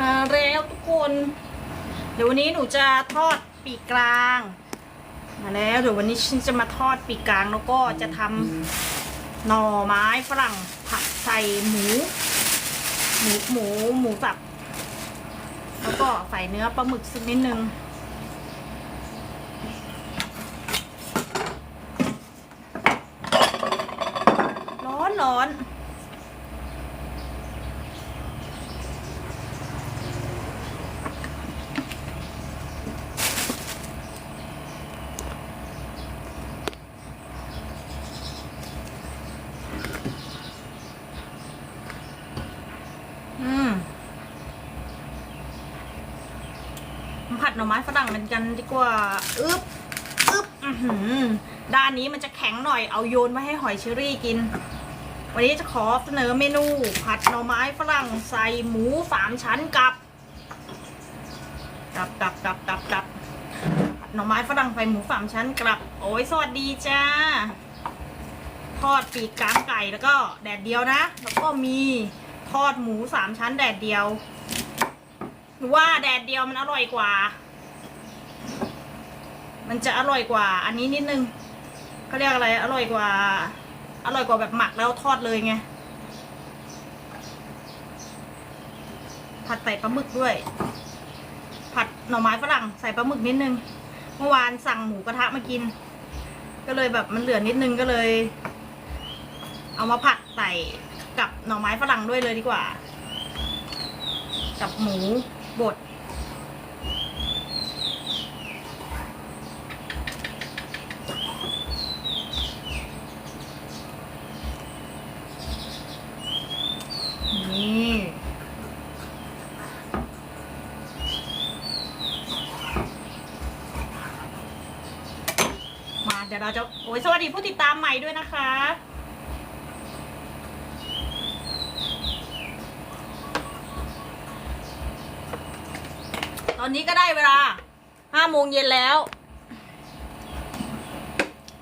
มาแล้วทุกคน เดี๋ยววันนี้หนูจะทอดปีกกลาง มาแล้วเดี๋ยววันนี้ฉันจะมาทอดปีกกลางแล้วก็จะทำหน่อไม้ฝรั่งผัดใส่หมู หมูหมูหมูสับ แล้วก็ใส่เนื้อปลาหมึกสักนิดนึงร้อนร้อน หน่อไม้ฝรั่งกันกันดีกว่าอึ๊บอึ๊บอือหือด้านนี้มันจะแข็งหน่อยเอาโยนไว้ให้หอยเชอรี่กิน วันนี้จะขอเสนอเมนู ผัดหน่อไม้ฝรั่งใส่หมูสามชั้นกับกับกับกับกับกับผัดหน่อไม้ฝรั่งใส่หมูสามชั้นกับ โอ้ยสวัสดีจ้าทอดปีกกลางไก่แล้วก็แดดเดียวนะ แล้วก็มีทอดหมูสามชั้นแดดเดียวหนูว่าแดดเดียวมันอร่อยกว่า มันจะอร่อยกว่า อันนี้นิดนึงเขาเรียกอะไร อร่อยกว่า อร่อยกว่าแบบหมักแล้วทอดเลยไง ผัดใส่ปลาหมึกด้วย ผัดหน่อไม้ฝรั่งใส่ปลาหมึกนิดนึง เมื่อวานสั่งหมูกระทะมากิน ก็เลยแบบมันเหลือนิดนึงก็เลย เอามาผัดใส่กับหน่อไม้ฝรั่งด้วยเลยดีกว่า กับหมูบด นี่ มาเดี๋ยวเราจะ โอ้ยสวัสดีผู้ติดตาม ใหม่ด้วยนะคะ ตอนนี้ก็ได้เวลาห้าโมงเย็นแล้ว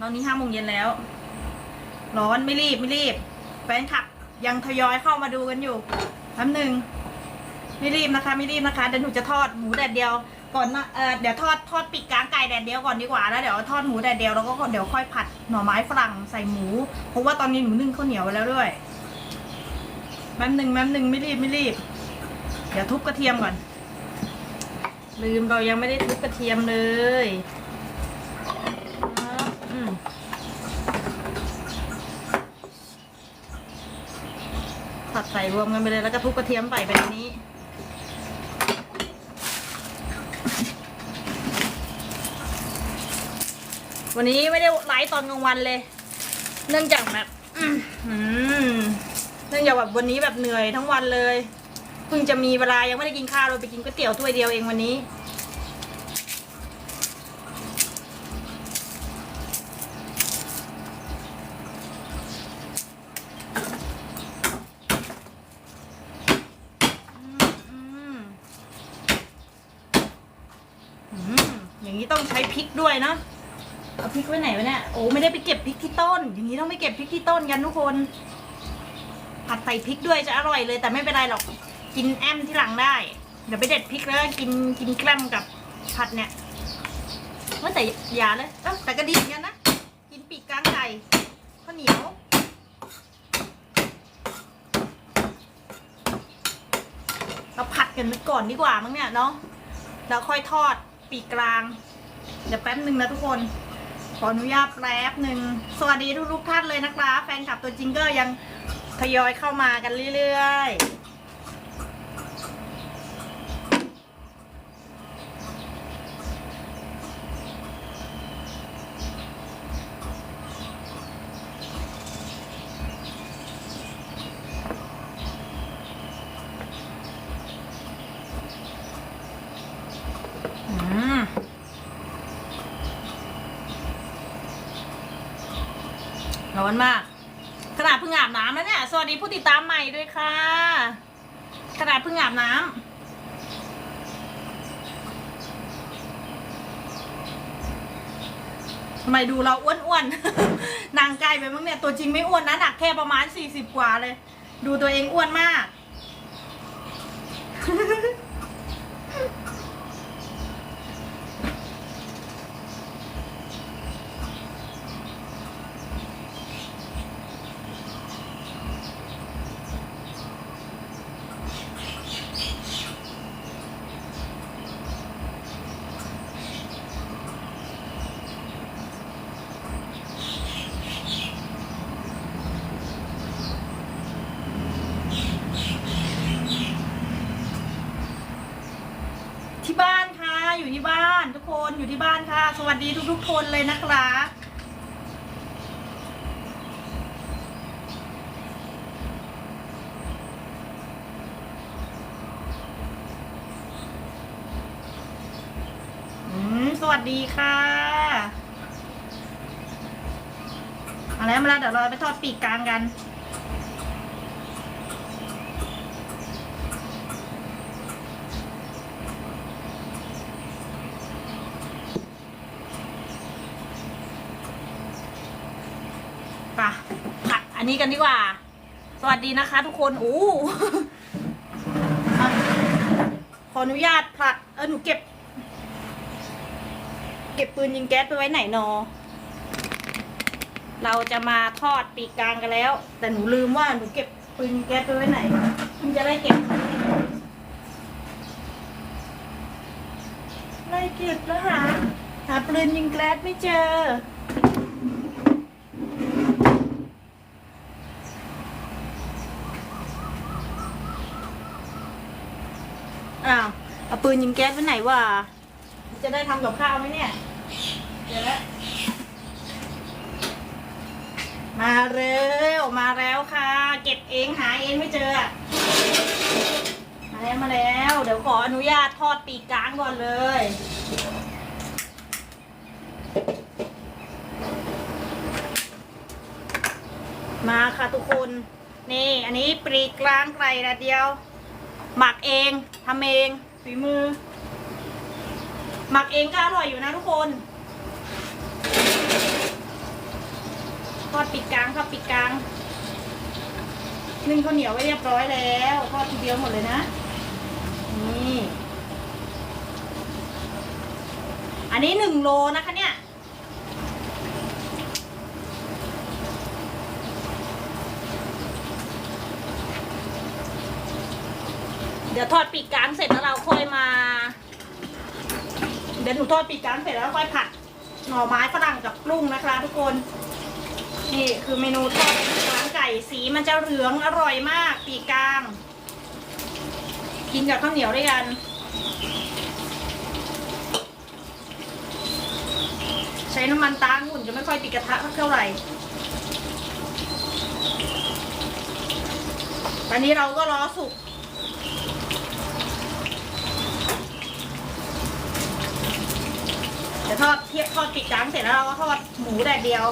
ตอนนี้ห้าโมงเย็นแล้ว ร้อนไม่รีบไม่รีบ แฟนคลับยังทยอยเข้ามาดูกันอยู่แป๊บหนึ่งไม่รีบนะคะ ไม่รีบนะคะเดี๋ยวหนูจะทอดหมูแดดเดียว ก่อนนะเออเดี๋ยวทอดทอดปีกกลางไก่แดดเดียวก่อนดีกว่าแล้วเดี๋ยวทอดหมูแดดเดียวแล้วก็เดี๋ยวค่อยผัดหน่อไม้ฝรั่งใส่หมู เพราะว่าตอนนี้หนูนึ่งข้าวเหนียวไว้แล้วด้วยแป๊บหนึ่งแป๊บหนึ่งไม่รีบไม่รีบ เดี๋ยวทุบกระเทียมก่อน ลืมเรายังไม่ได้ทุบกระเทียมเลยผัดใส่รวมกันไปเลยแล้วก็ทุบกระเทียมใส่ไปในนี้ วันนี้ไม่ได้ไลฟ์ตอนกลางวันเลย เนื่องจากแบบเนื่องจากแบบวันนี้แบบเหนื่อยทั้งวันเลย เพิ่งจะมีเวลายังไม่ได้กินข้าวเลยไปกินก๋วยเตี๋ยวถ้วยเดียวเองวันนี้ อืมอืม อย่างนี้ต้องใช้พริกด้วยเนาะเอาพริกไว้ไหนวะเนี่ยโอ้ไม่ได้ไปเก็บพริกที่ต้น อย่างนี้ต้องไปเก็บพริกที่ต้นกันทุกคน ผัดใส่พริกด้วยจะอร่อยเลย แต่ไม่เป็นไรหรอกกินแอมที่หลังได้ เดี๋ยวไปเด็ดพริกแล้วกินกินแกล้มกับผัดเนี่ยว่าแต่ยาเลยเอ้าแต่ก็ดีเหมือนกันนะกินปีกกลางไก่ข้าวเหนียวเราผัดกันไปก่อนดีกว่ามั้งเนี่ยเนาะแล้วค่อยทอด ปีกลาง เดี๋ยวแป๊บหนึ่งนะทุกคน ขออนุญาตแป๊บหนึ่งสวัสดีทุกๆท่านเลยนะคะแฟนคลับตัวจิงเกอร์ยังทยอยเข้ามากันเรื่อยๆ อืม ร้ อนมาก ขนาดเพิ่งอาบน้ำแล้วเนี่ย สวัสดีผู้ติดตามใหม่ด้วยค่ะ ขนาดเพิ่งอาบน้ำทำไมดูเราอ้วนๆ นางไกลไปมั้งเนี่ย ตัวจริงไม่อ้วนนะ หนักแค่ประมาณสี่สิบกว่าเลย ดูตัวเองอ้วนมาก ที่บ้านค่ะ อยู่ที่บ้านทุกคนอยู่ที่บ้านค่ะ สวัสดีทุกๆคนเลยนะครับอืมสวัสดีค่ะมาแล้วมาแล้วเดี๋ยวเราไปทอดปีกกลางกัน ปะผัดอั นี้กันดีกว่า สวัสดีนะคะ ทุกคนโอ้ขออนุญาตผลัดเออหนูเก็บ เก็บปืนยิงแก๊สไปไว้ไหนนอ เราจะมาทอดปีกกลางกันแล้ว แต่หนูลืมว่าหนูเก็บปืนยิงแก๊สไปไว้ไหนมันจะได้เก็บไม่เก็บแล้วหาหาปืนยิงแก๊สไม่เจอาวเอา ปืนยิงแก๊สไปไหนวะจะได้ทำกับข้าวไหมเนี่ย เดี๋ยวแล้วมาเร็วมาแล้วค่ะ เก็บเองหาเองไม่เจอ มาแล้วมาแล้ว เดี๋ยวขออนุญาตทอดปีกกลางก่อนเลย มาค่ะทุกคน นี่อันนี้ปีกกลางไก่ละเดียว หมักเองทำเอง ฝีมือ หมักเองก็อร่อยอยู่นะทุกคนทอดปิดกลางทอดปิดกลางนึ่งข้าวเหนียวไว้เรียบร้อยแล้วทอดทีเดียวหมดเลยนะ นี่ อันนี้หนึ่งโลนะคะ เดี๋ยวทอดปีกกลางเสร็จแล้วเราค่อยมา เดี๋ยวหนูทอดปีกกลางเสร็จแล้วค่อยผัดหน่อไม้ฝรั่งกับกุ้งนะคะทุกคน นี่คือเมนูทอดปีกกลางไก่สีมันจะเหลืองอร่อยมากปีกกลาง กินกับข้าวเหนียวด้วยกันใช้น้ำมันตาลหุ่นจะไม่ค่อยติดกระทะเท่าไหร่ ตอนนี้เราก็รอสุก เดี๋ยว ทอดเทียบทอดปิดจางเสร็จแล้วเราก็ทอดหมูแดดเดียว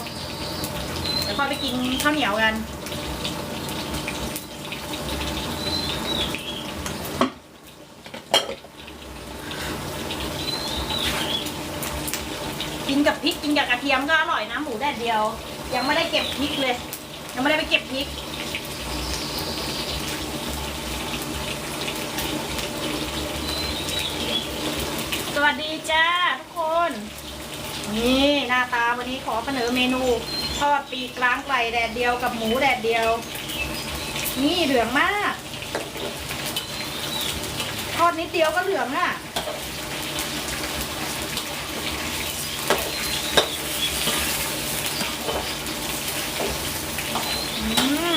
เดี๋ยวค่อยไปกินข้าวเหนียวกันกินกับพริกกินกับกระเทียมก็อร่อยนะหมูแดดเดียว ยังไม่ได้เก็บพริกเลย ยังไม่ได้ไปเก็บพริกสวัสดีจ้า นนี่หน้าตาวันนี้ขอเสนอเมนูทอดปีกล้างไก่แดดเดียวกับหมูแดดเดียว นี่เหลืองมาก ทอดนิดเดียวก็เหลืองอะ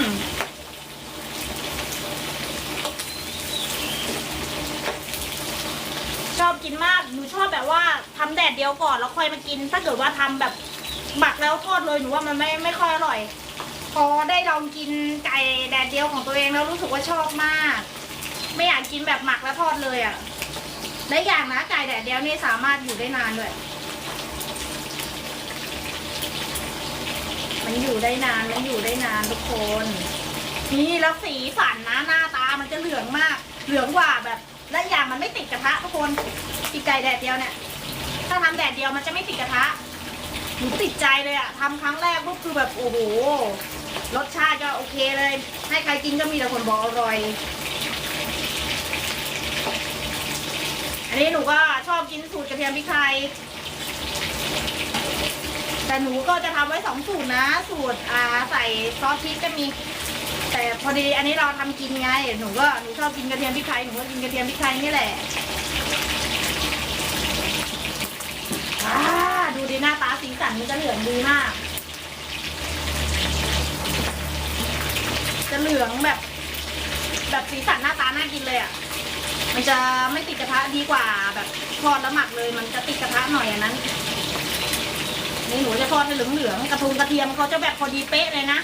ม ช อบกินมากหนูชอบแบบว่าทำแดดเดียวก่อนแล้วค่อยมากิน ถ้าเกิดว่าทำแบบหมักแล้วทอดเลยหนูว่ามันไม่ไม่ค่อยอร่อย พอได้ลองกินไก่แดดเดียวของตัวเองแล้วรู้สึกว่าชอบมาก ไม่อยากกินแบบหมักแล้วทอดเลยอะ่ะและอย่างนะไก่แดดเดียวนี่สามารถอยู่ได้นานด้วยมันอยู่ได้นานมันอยู่ได้นานทุกคน นี่แล้วสีสันนะหน้าตามันจะเหลืองมาก เหลืองกว่าแบบ และอย่างมันไม่ติดกระทะทุกคนปีกไก่แดดเดียวเนี่ย ถ้าทำแดดเดียวมันจะไม่ติดกระทะหนูติดใจเลยอะทำครั้งแรกก็คือแบบโอ้โหรสชาติก็โอเคเลย ให้ใครกินก็มีแต่คนบอกอร่อย อันนี้หนูก็ชอบกินสูตรกระเทียมพริกไทยแต่หนูก็จะทำไว้สองสูตรนะ สูตรอ่าใส่ซอสพริกก็มี แต่พอดีอันนี้เราทำกินไง หนูก็หนูชอบกินกระเทียมพริกไทย หนูก็กินกระเทียมพริกไทยนี่แหละอ่าดูดีหน้าตาสีสันมันจะเหลืองดีมาก จะเหลืองแบบ แบบสีสันหน้าตาน่ากินเลยอะ มันจะไม่ติดกระทะดีกว่าแบบทอดแล้วหมักเลย มันจะติดกระทะหน่อยอันนั้น นี่หนูจะทอดให้เหลืองๆกระทุงกระเทียมเขาจะแบบพอดีเป๊ะเลยนะ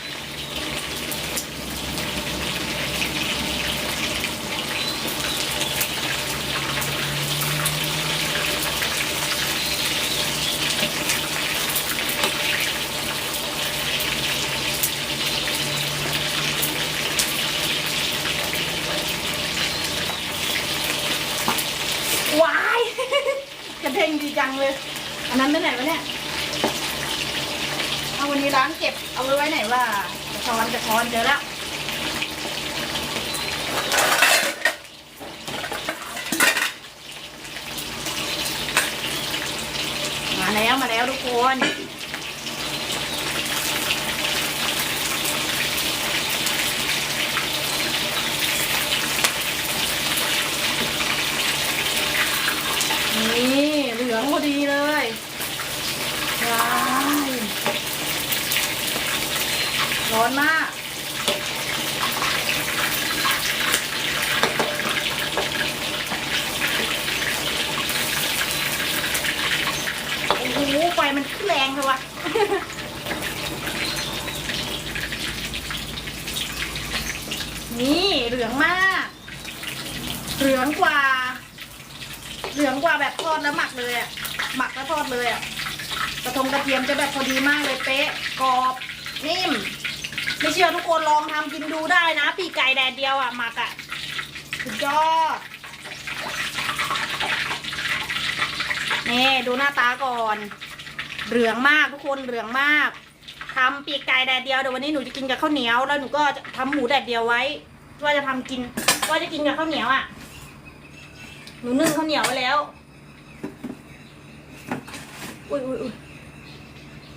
วาย กระเทงดีจังเลย อันนั้นไปไหนวะเนี่ย เอาวันนี้ร้านเก็บ เอาไว้ไว้ไหนว่าจะช้ อนเจอแล้วมาแล้วมาแล้วทุกคนนี่เหลืองพอดีเลยว้ายร้อนมาก โอ้โห ไฟมันขึ้นแรงเลยวะ นี่เหลืองมาก เหลืองกว่า เหลืองกว่าแบบทอดแล้วหมักเลยอะหมักแล้วทอดเลยอะกระทงกระเทียมจะแบบพอดีมากเลยเป๊ะกรอบนิ่ม ไม่เชื่อทุกคนลองทำกินดูได้นะ ปีกไก่แดดเดียวอะหมักอะสุดยอดนี่ดูหน้าตาก่อน เหลืองมากทุกคนเหลืองมาก ทำปีกไก่แดดเดียวเดี๋ยววันนี้หนูจะกินกับข้าวเหนียวแล้วหนูก็จะทำหมูแดดเดียวไว้ว่าจะทำกินว่าจะกินกับข้าวเหนียวอะ หนูนึ่งข้าวเหนียวไว้แล้ว อุ้ยอุ้ยอุ้ย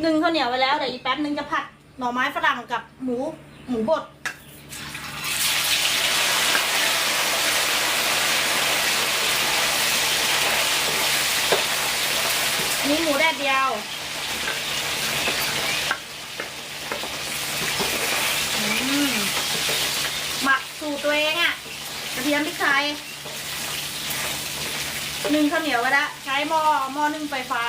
นึ่งข้าวเหนียวไว้แล้วเดี๋ยวอีกแป๊บนึงจะผัดหน่อไม้ฝรั่งกับหมูหมูบด อันนี้หมูแดดเดียว อืมหมัก สูตรตัวเองอะกระเทียมพริกไทยนึ่งข้าวเหนียวไว้แล้ใช้หม้อหม้อนึ่งไฟฟ้า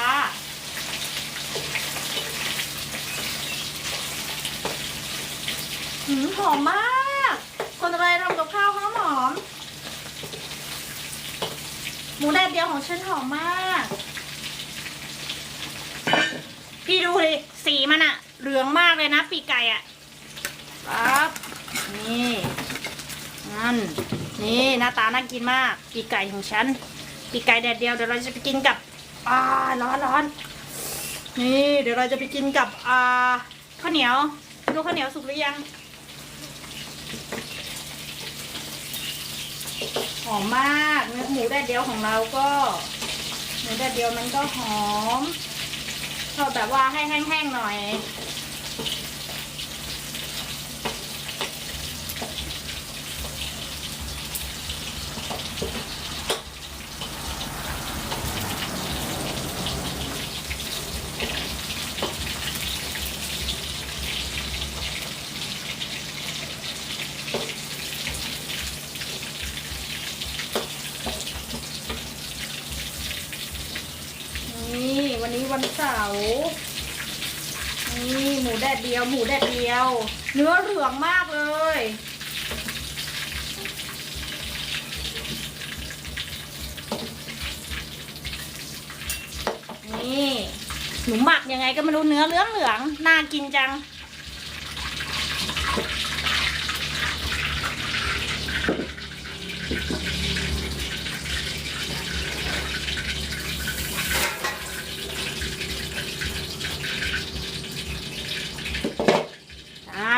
หืมหอมมาก คนอะไรทำกับข้าวหอมหอม หมูแดดเดียวของฉันหอมมาก พี่ดูดิสีมันอะเหลืองมากเลยนะ ปีกไก่อะปั๊บนี่ นั่น นี่หน้าตาน่ากินมาก ปีกไก่ของฉัน ปีกไก่แดดเดียวเดี๋ยวเราจะไปกินกับ อ่า ร้อนร้อนนี่ เดี๋ยวเราจะไปกินกับ อ่า ข้าวเหนียว ดูข้าวเหนียวสุกหรือยัง หอมมาก เนื้อหมูแดดเดียวของเราก็หมูแดดเดียวมันก็หอมชอบแบบว่าให้แห้งๆหน่อย นี่ วันนี้วันเสาร์นี่หมูแดดเดียว หมูแดดเดียว เนื้อเหลืองมากเลย นี่หนูหมักยังไงก็ไม่รู้เนื้อเหลืองเหลืองน่ากินจัง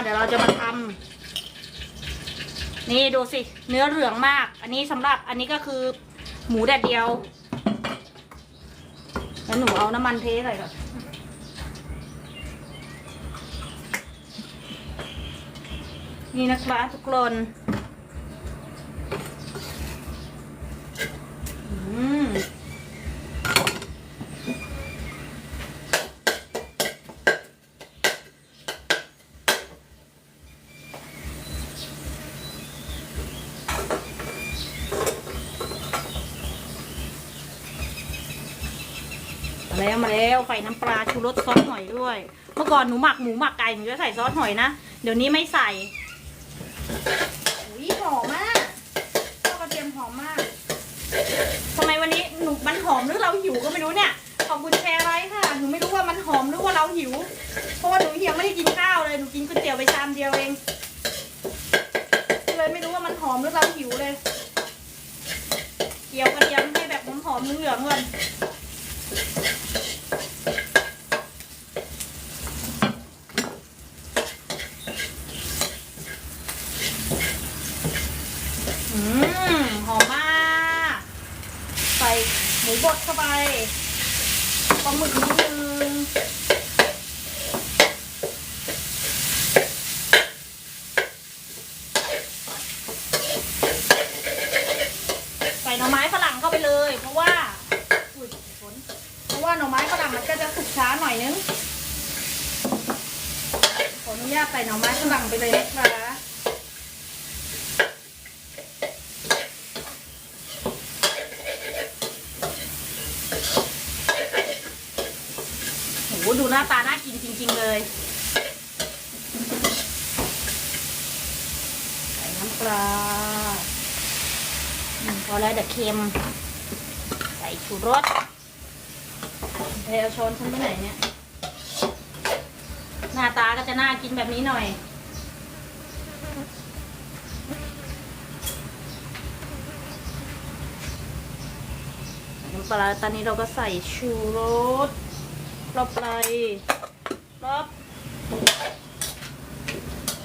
เดี๋ยวเราจะมาทำนี่ดูสิ เนื้อเหลืองมาก อันนี้สำหรับอันนี้ก็คือหมูแดดเดียวแล้วหนูเอาน้ำมันเทใส่ก่อนนี่นะคะทุกคนอืมมา แล้วมาแล้วใส่น้ำปลาชูรสซอสหอยด้วย เมื่อก่อนหนูหมักหมูหมักไก่หนูจะใส่ซอสหอยนะ เดี๋ยวนี้ไม่ใส่อุ้ยหอมมากข้าวกระเทียมหอมมากทำไมวันนี้หนูมันหอมหรือเราหิวก็ไม่รู้เนี่ย ขอบคุณแชร์ไว้ค่ะ หนูไม่รู้ว่ามันหอมหรือว่าเราหิว เพราะว่าหนูยังไม่ได้กินข้าวเลย หนูกินก๋วยเตี๋ยวไปชามเดียวเอง เลยไม่รู้ว่ามันหอมหรือเราหิวเลย เกี่ยวกระเทียมให้แบบหอมๆเหลืองๆก่อนอืมหอมมาก ใส่หมูบ ดเข้าไปปลาหมึกนิดนึงใส่หน่อไม้ฝรั่งเข้าไปเลย เพราะว่าอุ้ยฝนเพราะว่าหน่อไม้ฝรั่งมันก็จะสุกช้าหน่อยนึงขออนุญาตใส่หน่อไม้ฝรั่งไปเลยนะคะ โหดูหน้าตาน่ากินจ ริง ๆ เลย ใส่น้ำปลาพอแล้วเดี๋ยวเค็ม ใส่ชูรสเทเอาช้อนฉันไปไหนเนี่ย หน้าตาก็จะน่ากินแบบนี้หน่อยน้ำปลาตอนนี้เราก็ใส่ชูรสรอบไร รอบ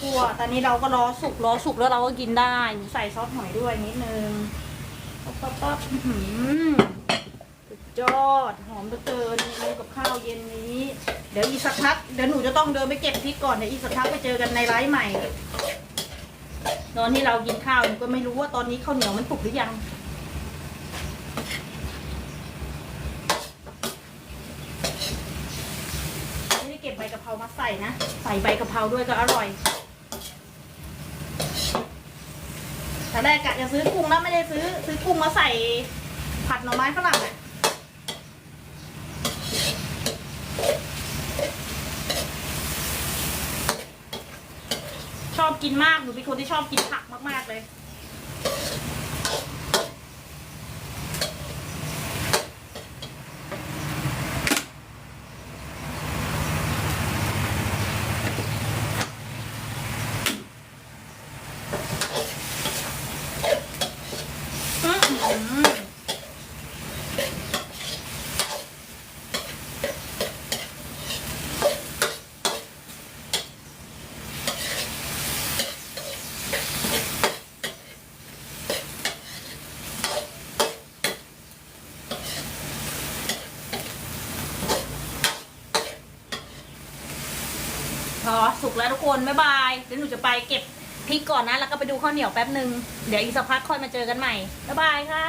ขั่วตอนนี้เราก็รอสุกรอสุกแล้วเราก็กินได้หนูใส่ซอสหอยด้วยนิดนึงปั๊บปั๊บป๊อื้อหือสุดยอด หอมเหลือเกินเมนูกับข้าวเย็นนี้ เดี๋ยวอีกสักพักเดี๋ยวหนูจะต้องเดินไปเก็บพริกก่อนเดี๋ยวอีกสักพักไปเจอกันในไลฟ์ใหม่ ตอนที่เรากินข้าวหนูก็ไม่รู้ว่าตอนนี้ข้าวเหนียวมันสุกหรือยัง ไม่ได้เก็บใบกะเพรามาใส่นะ ใส่ใบกะเพราด้วยก็อร่อยแต่แรกกะจะซื้อกุ้งแล้วไม่ได้ซื้อ ซื้อกุ้งมาใส่ผัดหน่อไม้ฝรั่งอะชอบกินมาก หนูเป็นคนที่ชอบกินผักมาก ๆ เลย พอสุกแล้วทุกคน บ๊ายบาย เดี๋ยวหนูจะไปเก็บ พริกก่อนนะ แล้วก็ไปดูข้าวเหนียวแป๊บหนึ่งเดี๋ยวอีกสักพักค่อยมาเจอกันใหม่ บ๊ายบายค่ะ